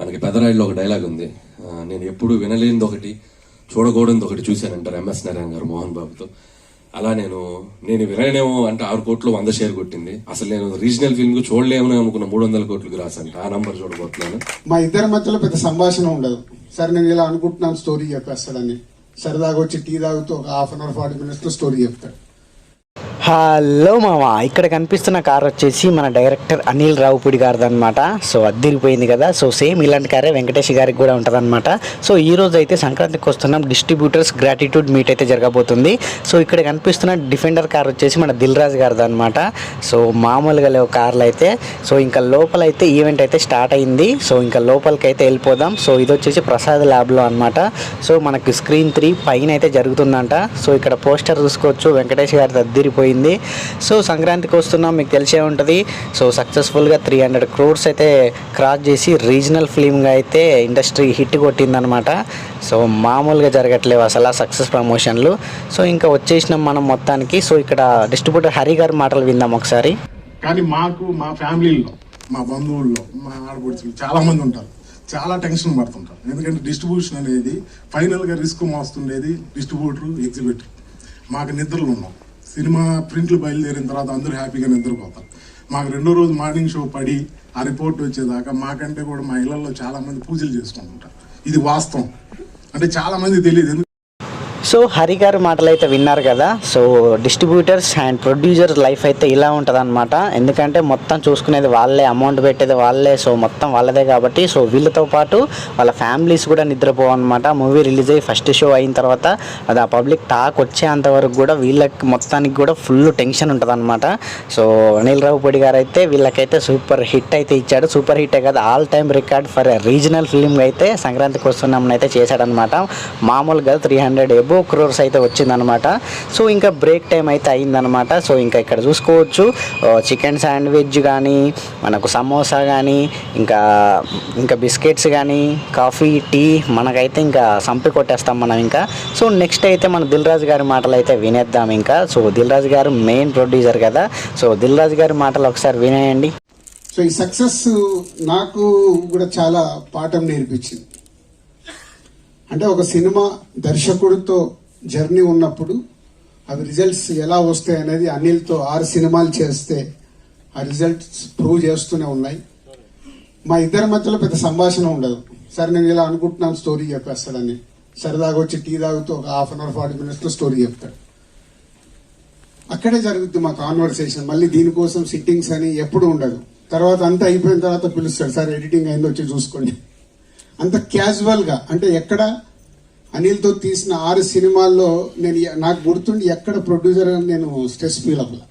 మనకి పెదరాయిలో ఒక డైలాగ్ ఉంది. నేను ఎప్పుడు వినలేనిది ఒకటి చూడకూడనిది ఒకటి చూశానంటారు ఎంఎస్ నారాయణ గారు మోహన్ బాబుతో. అలా నేను నేను వినలేనేమో అంటే ఆరు కోట్లు వంద షేర్ కొట్టింది. అసలు నేను రీజనల్ ఫిల్మ్కు చూడలేమని అనుకున్న మూడు వందల కోట్లకు రాశాను. ఆ నంబర్ చూడబోతున్నాను. మా ఇద్దరి మధ్యలో పెద్ద సంభాషణ ఉండదు. సరే నేను ఇలా అనుకుంటున్నాను స్టోరీ చెప్పేస్తాడని. సరదాగా వచ్చి టీ తాగుతూ ఒక హాఫ్ అన్ అవర్ ఫార్టీ మినిట్స్లో స్టోరీ చెప్తాడు. హలో మామ ఇక్కడ కనిపిస్తున్న కార్ వచ్చేసి మన డైరెక్టర్ అనిల్ రావుపూడి గారిది అనమాట సో అద్దరిపోయింది కదా సో సేమ్ ఇలాంటి కారే వెంకటేష్ గారికి కూడా ఉంటుందన్నమాట. సో ఈ రోజు అయితే సంక్రాంతికి వస్తున్నాం డిస్ట్రిబ్యూటర్స్ గ్రాటిట్యూడ్ మీట్ అయితే జరగబోతుంది. సో ఇక్కడ కనిపిస్తున్న డిఫెండర్ కార్ వచ్చేసి మన దిల్రాజ్ గారిది అనమాట సో మామూలుగా లేవు కార్లు అయితే సో ఇంకా లోపల అయితే ఈవెంట్ అయితే స్టార్ట్ అయింది. సో ఇంకా లోపలికి అయితే వెళ్ళిపోదాం. సో ఇది వచ్చేసి ప్రసాద్ ల్యాబ్లో అనమాట సో మనకి స్క్రీన్ త్రీ పైన అయితే జరుగుతుందంట. సో ఇక్కడ పోస్టర్ చూసుకోవచ్చు వెంకటేష్ గారిది అయిపోయింది సో సంక్రాంతికి వస్తున్నాం మీకు తెలిసే ఉంటుంది. సో సక్సెస్ఫుల్గా త్రీ హండ్రెడ్ క్రోర్స్ అయితే క్రాస్ చేసి రీజనల్ ఫిలింగా అయితే ఇండస్ట్రీ హిట్ కొట్టిందనమాట సో మామూలుగా జరగట్లేవు అసలు సక్సెస్ ప్రమోషన్లు సో ఇంకా వచ్చేసినాం మనం మొత్తానికి. సో ఇక్కడ డిస్ట్రిబ్యూటర్ హరి గారి మాటలు విందాం ఒకసారి. కానీ మాకు మా ఫ్యామిలీలో మా బంధువుల్లో మా ఆడపడుచులు చాలా మంది ఉంటారు. చాలా టెన్షన్ పడుతుంటారు. ఎందుకంటే డిస్ట్రిబ్యూషన్ అనేది ఫైనల్గా రిస్క్ మోస్తుండేది డిస్ట్రిబ్యూటర్ ఎగ్జిబ్యూటర్ మాకు నిద్రలు ఉన్నాం సినిమా ప్రింట్లు బయలుదేరిన తర్వాత అందరూ హ్యాపీగా నిద్రపోతారు. మాకు రెండో రోజు మార్నింగ్ షో పడి ఆ రిపోర్ట్ వచ్చేదాకా మాకంటే కూడా మా ఇళ్ళలో చాలా మంది పూజలు చేసుకుంటుంటారు. ఇది వాస్తవం. అంటే చాలా మంది తెలియదు. సో హరి గారి మాటలు అయితే విన్నారు కదా. So distributors and producers life అయితే ఇలా ఉంటుంది అనమాట ఎందుకంటే మొత్తం చూసుకునేది వాళ్ళే అమౌంట్ పెట్టేది వాళ్ళే. సో మొత్తం వాళ్ళదే కాబట్టి సో వీళ్ళతో పాటు వాళ్ళ ఫ్యామిలీస్ కూడా నిద్రపోవన్నమాట. మూవీ రిలీజ్ అయ్యి ఫస్ట్ షో అయిన తర్వాత అది ఆ పబ్లిక్ టాక్ వచ్చేంత వరకు కూడా వీళ్ళకి మొత్తానికి కూడా ఫుల్ టెన్షన్ ఉంటుంది అనమాట సో అనిల్ రావుపూడి గారు అయితే వీళ్ళకైతే సూపర్ హిట్ అయితే ఇచ్చాడు. సూపర్ హిట్ కదా all time record for regional film అయితే సంక్రాంతికి వస్తున్నామని అయితే చేశాడనమాట మామూలుగా త్రీ హండ్రెడ్ ఎబో క్రోర్స్ అయితే వచ్చిందనమాట సో ఇంకా బ్రేక్ టైం అయితే అయిందనమాట సో ఇంకా ఇక్కడ చూసుకోవచ్చు. చికెన్ శాండ్విచ్ కానీ మనకు సమోసా కానీ ఇంకా ఇంకా బిస్కెట్స్ కానీ కాఫీ టీ మనకైతే ఇంకా సంపి కొట్టేస్తాం మనం ఇంకా. సో నెక్స్ట్ అయితే మన దిల్ రాజు గారి మాటలు అయితే వినేద్దాం ఇంకా. So Dil Raju garu main producer కదా. సో దిల్ రాజు గారి మాటలు ఒకసారి వినేయండి. సో ఈ సక్సెస్ నాకు కూడా చాలా పాఠం నేర్పించింది. అంటే ఒక సినిమా దర్శకుడితో జర్నీ ఉన్నప్పుడు అవి రిజల్ట్స్ ఎలా వస్తాయి అనేది అనిల్తో ఆరు సినిమాలు చేస్తే ఆ రిజల్ట్స్ ప్రూవ్ చేస్తూనే ఉన్నాయి. మా ఇద్దరి మధ్యలో పెద్ద సంభాషణ ఉండదు. సరే నేను ఇలా అనుకుంటున్నాను స్టోరీ చెప్పేస్తాడని సరదాగా వచ్చి టీ తాగుతూ ఒక హాఫ్ అన్ అవర్ ఫార్టీ మినిట్స్లో స్టోరీ చెప్తాడు. అక్కడే జరుగుద్ది మా కాన్వర్సేషన్ మళ్ళీ దీనికోసం సిట్టింగ్స్ అని ఎప్పుడు ఉండదు. తర్వాత అంతా అయిపోయిన తర్వాత పిలుస్తాడు. సార్ ఎడిటింగ్ అయిందో వచ్చి చూసుకోండి. అంత క్యాజువల్గా అంటే ఎక్కడ? అనిల్తో తీసిన ఆరు సినిమాల్లో నేను నాకు గుర్తుండి ఎక్కడ ప్రొడ్యూసర్ అని నేను స్ట్రెస్ ఫీల్ అవ్వాలి.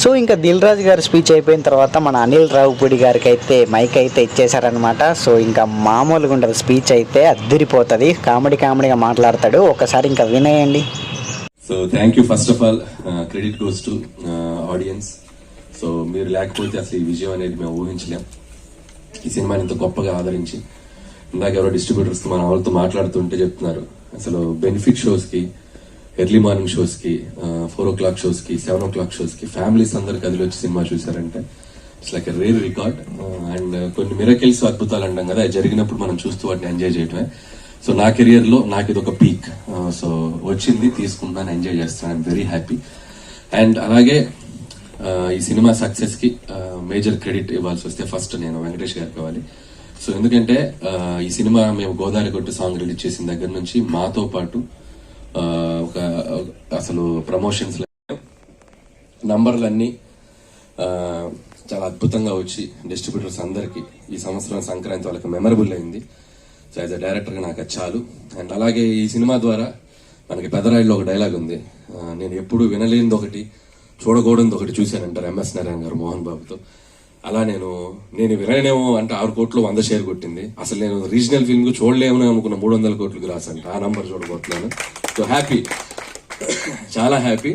సో ఇంకా దిల్ రాజు గారి స్పీచ్ అయిపోయిన తర్వాత మన అనిల్ రావుపూడి గారికి అయితే మైక్ అయితే ఇచ్చేశారనమాట సో ఇంకా మామూలుగా ఉండదు. స్పీచ్ అయితే అద్దరిపోతుంది. కామెడీ కామెడీగా మాట్లాడతాడు. ఒకసారి ఇంకా వినేయండి so thank you first of all credit goes to audience so మీరు లేకపోతే అసలు ఈ విజయం అనేది మేము ఊహించలేం. ఈ సినిమాని ఇంత గొప్పగా ఆదరించి ఇందాక ఎవరో డిస్ట్రిబ్యూటర్స్ మన వాళ్ళతో మాట్లాడుతుంటే చెప్తున్నారు. అసలు బెనిఫిట్ షోస్కి ఎర్లీ మార్నింగ్ షోస్కి ఫోర్ ఓ క్లాక్ షోస్కి సెవెన్ ఓ క్లాక్ షోస్కి ఫ్యామిలీస్ అందరు కదిలి వచ్చి సినిమా చూసారంటే it's like rare record and కొన్ని మిరకిల్స్ అద్భుతాలు అంటాం కదా అది జరిగినప్పుడు మనం చూస్తూ వాటిని ఎంజాయ్ చేయటమే. సో నా కెరియర్లో నాకు ఇది ఒక పీక్ సో వచ్చింది తీసుకుందాం ఎంజాయ్ చేస్తాను. ఐఎమ్ వెరీ హ్యాపీ అండ్ అలాగే ఈ సినిమా సక్సెస్కి మేజర్ క్రెడిట్ ఇవ్వాల్సి వస్తే ఫస్ట్ నేను వెంకటేష్ గారికి ఇవ్వాలి. సో ఎందుకంటే ఈ సినిమా మేము గోదావరి కొట్టు సాంగ్ రిలీజ్ చేసిన దగ్గర నుంచి మాతో పాటు ఒక అసలు ప్రమోషన్స్ నంబర్లన్నీ చాలా అద్భుతంగా వచ్చి డిస్ట్రిబ్యూటర్స్ అందరికీ ఈ సంవత్సరం సంక్రాంతి వాళ్ళకి మెమరబుల్ అయింది. సో యాజ్ అ డైరెక్టర్గా నాకు చాలు. అండ్ అలాగే ఈ సినిమా ద్వారా మనకి పెదరాయిలో ఒక డైలాగ్ ఉంది. నేను ఎప్పుడు వినలేనిది ఒకటి. చూడకూడదు ఒకటి చూశానంటారు ఎంఎస్ నారాయణ గారు మోహన్ బాబుతో. అలా నేను నేను వినలేనేమో అంటే ఆరు కోట్లు వంద షేర్ కొట్టింది. అసలు నేను రీజనల్ ఫిల్మ్కు చూడలేమని అనుకున్న మూడు వందల కోట్లు రాసంట ఆ నంబర్ చూడబోతున్నాను. సో హ్యాపీ చాలా హ్యాపీ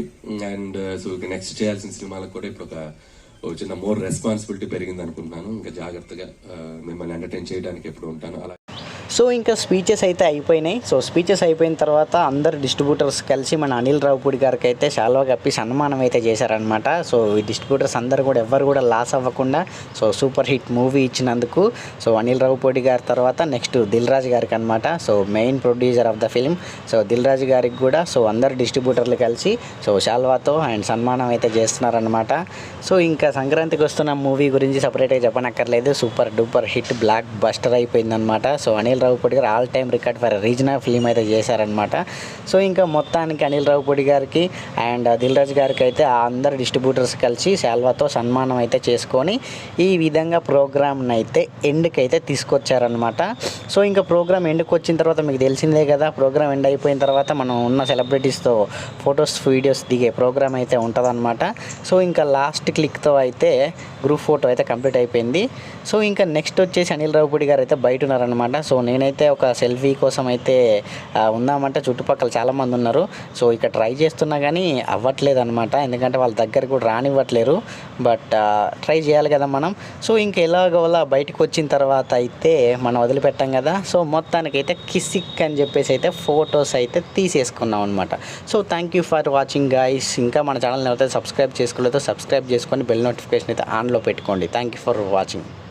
అండ్ సో ఇక నెక్స్ట్ చేయాల్సిన సినిమాలకు కూడా ఇప్పుడు ఒక చిన్న మోర్ రెస్పాన్సిబిలిటీ పెరిగింది అనుకుంటున్నాను ఇంకా జాగ్రత్తగా uh, మిమ్మల్ని ఎంటర్టైన్ చేయడానికి ఎప్పుడు ఉంటాను. అలా సో ఇంకా స్పీచెస్ అయితే అయిపోయినాయి. సో స్పీచెస్ అయిపోయిన తర్వాత అందరు డిస్ట్రిబ్యూటర్స్ కలిసి మన అనిల్ రావుపూడి గారికి అయితే శాల్వా కప్పి సన్మానం అయితే చేశారనమాట సో ఈ డిస్ట్రిబ్యూటర్స్ అందరు కూడా ఎవ్వరు కూడా లాస్ అవ్వకుండా సో సూపర్ హిట్ మూవీ ఇచ్చినందుకు సో అనిల్ రావుపూడి గారి తర్వాత నెక్స్ట్ దిల్ రాజు గారికి అనమాట so main producer of the film so Dil Raju గారికి కూడా సో అందరు డిస్ట్రిబ్యూటర్లు కలిసి సో శాల్వాతో అండ్ సన్మానం అయితే చేస్తున్నారనమాట సో ఇంకా సంక్రాంతికి వస్తున్న మూవీ గురించి సపరేట్గా చెప్పనక్కర్లేదు. Super duper hit blockbuster అయిపోయిందనమాట so Anil Ravipudi garu all time record for regional film అయితే చేశారనమాట సో ఇంకా మొత్తానికి అనిల్ రావుపూడి గారికి అండ్ దిల్ రాజు గారికి అయితే ఆ అందరు డిస్ట్రిబ్యూటర్స్ కలిసి శాల్వాతో సన్మానం అయితే చేసుకొని ఈ విధంగా ప్రోగ్రామ్ని అయితే ఎండ్కి అయితే తీసుకొచ్చారనమాట సో ఇంకా ప్రోగ్రామ్ ఎండ్కి వచ్చిన తర్వాత మీకు తెలిసిందే కదా ప్రోగ్రామ్ ఎండ్ అయిపోయిన తర్వాత మనం ఉన్న సెలబ్రిటీస్తో ఫొటోస్ వీడియోస్ దిగే ప్రోగ్రామ్ అయితే ఉంటుందన్నమాట. సో ఇంకా లాస్ట్ క్లిక్తో అయితే గ్రూప్ ఫోటో అయితే కంప్లీట్ అయిపోయింది. సో ఇంకా నెక్స్ట్ వచ్చేసి అనిల్ రావుపూడి గారు అయితే బయట ఉన్నారనమాట సో నేనైతే ఒక సెల్ఫీ కోసం అయితే ఉందామంటే చుట్టుపక్కల చాలామంది ఉన్నారు. సో ఇక్కడ ట్రై చేస్తున్నా కానీ అవ్వట్లేదు అనమాట ఎందుకంటే వాళ్ళ దగ్గర కూడా రానివ్వట్లేరు. బట్ ట్రై చేయాలి కదా మనం. సో ఇంకా ఎలాగోలా బయటకు వచ్చిన తర్వాత అయితే మనం వదిలిపెట్టాం కదా. సో మొత్తానికి అయితే కిసిక్ అని చెప్పేసి అయితే ఫొటోస్ అయితే తీసేసుకున్నాం అనమాట so thank you for watching guys ఇంకా మన ఛానల్ని అయితే సబ్స్క్రైబ్ చేసుకోలేదో సబ్స్క్రైబ్ చేసుకొని బెల్ నోటిఫికేషన్ అయితే ఆన్లో పెట్టుకోండి. Thank you for watching